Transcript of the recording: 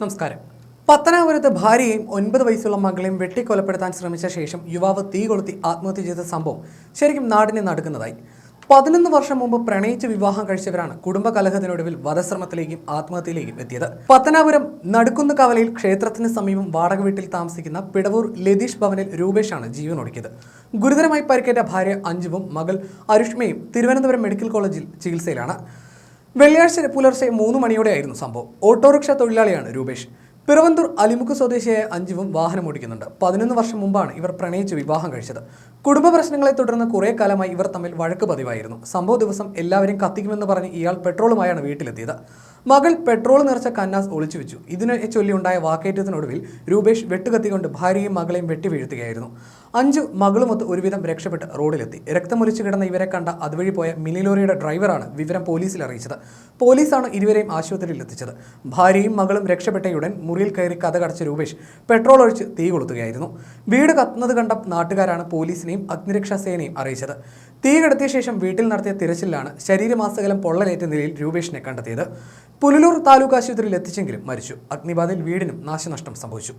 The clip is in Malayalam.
നമസ്കാരം. പത്തനാപുരത്ത് ഭാര്യയെയും ഒൻപത് വയസ്സുള്ള മകളെയും വെട്ടിക്കൊലപ്പെടുത്താൻ ശ്രമിച്ച ശേഷം യുവാവ് തീ കൊളുത്തി ആത്മഹത്യ ചെയ്ത സംഭവം ശരിക്കും നാടിനെ നടക്കുന്നതായി. പതിനൊന്ന് വർഷം മുമ്പ് പ്രണയിച്ച് വിവാഹം കഴിച്ചവരാണ് കുടുംബ കലഹത്തിനൊടുവിൽ വധശ്രമത്തിലേക്കും ആത്മഹത്യയിലേക്കും എത്തിയത്. പത്തനാപുരം നടുക്കുന്ന കവലയിൽ ക്ഷേത്രത്തിന് സമീപം വാടക വീട്ടിൽ താമസിക്കുന്ന പിടവൂർ ലതീഷ് ഭവനിൽ രൂപേഷാണ് ജീവൻ ഒടുക്കിയത്. ഗുരുതരമായി പരിക്കേറ്റ ഭാര്യ അഞ്ജുവും മകൾ അരുഷ്മയും തിരുവനന്തപുരം മെഡിക്കൽ കോളേജിൽ ചികിത്സയിലാണ്. വെള്ളിയാഴ്ച പുലർച്ചെ മൂന്ന് മണിയോടെയായിരുന്നു സംഭവം. ഓട്ടോറിക്ഷ തൊഴിലാളിയാണ് രൂപേഷ്. പിറവന്തൂർ അലിമുക്ക് സ്വദേശിയായ അഞ്ജുവും വാഹനം ഓടിക്കുന്നുണ്ട്. പതിനൊന്ന് വർഷം മുമ്പാണ് ഇവർ പ്രണയിച്ച് വിവാഹം കഴിച്ചത്. കുടുംബ പ്രശ്നങ്ങളെ തുടർന്ന് കുറേ കാലമായി ഇവർ തമ്മിൽ വഴക്ക് പതിവായിരുന്നു. സംഭവ ദിവസം എല്ലാവരും കത്തിക്കുമെന്ന് പറഞ്ഞ് ഇയാൾ പെട്രോളുമായാണ് വീട്ടിലെത്തിയത്. മകൾ പെട്രോൾ നിറച്ച കന്നാസ് ഒളിച്ചു വെച്ചു. ഇതിനെ ചൊല്ലിയുണ്ടായ വാക്കേറ്റത്തിനൊടുവിൽ രൂപേഷ് വെട്ടുകത്തിക്കൊണ്ട് ഭാര്യയും മകളെയും വെട്ടി വീഴ്ത്തുകയായിരുന്നു അഞ്ചു മകളുമൊത്ത് ഒരുവിധം രക്ഷപ്പെട്ട് റോഡിലെത്തി. രക്തമൊലിച്ചു കിടന്ന ഇവരെ കണ്ട അതുവഴി പോയ മിനി ലോറിയുടെ ഡ്രൈവറാണ് വിവരം പോലീസിൽ അറിയിച്ചത്. പോലീസാണ് ഇരുവരെയും ആശുപത്രിയിൽ എത്തിച്ചത്. ഭാര്യയും മകളും രക്ഷപ്പെട്ടയുടൻ മുറിയിൽ കയറി കഥ കടച്ച രൂപേഷ് പെട്രോൾ ഒഴിച്ച് തീ കൊളുത്തുകയായിരുന്നു. വീട് കത്തുന്നത് കണ്ട നാട്ടുകാരാണ് പോലീസിനെയും അഗ്നിരക്ഷാ സേനയും അറിയിച്ചത്. തീ കടത്തിയ ശേഷം വീട്ടിൽ നടത്തിയ തിരച്ചിലാണ് ശരീരമാസകലം പൊള്ളലേറ്റ നിലയിൽ രൂപേഷിനെ കണ്ടെത്തിയത്. പുനലൂർ താലൂക്ക് ആശുപത്രിയിൽ എത്തിച്ചെങ്കിലും മരിച്ചു. അഗ്നിബാധയിൽ വീടിനും നാശനഷ്ടം സംഭവിച്ചു.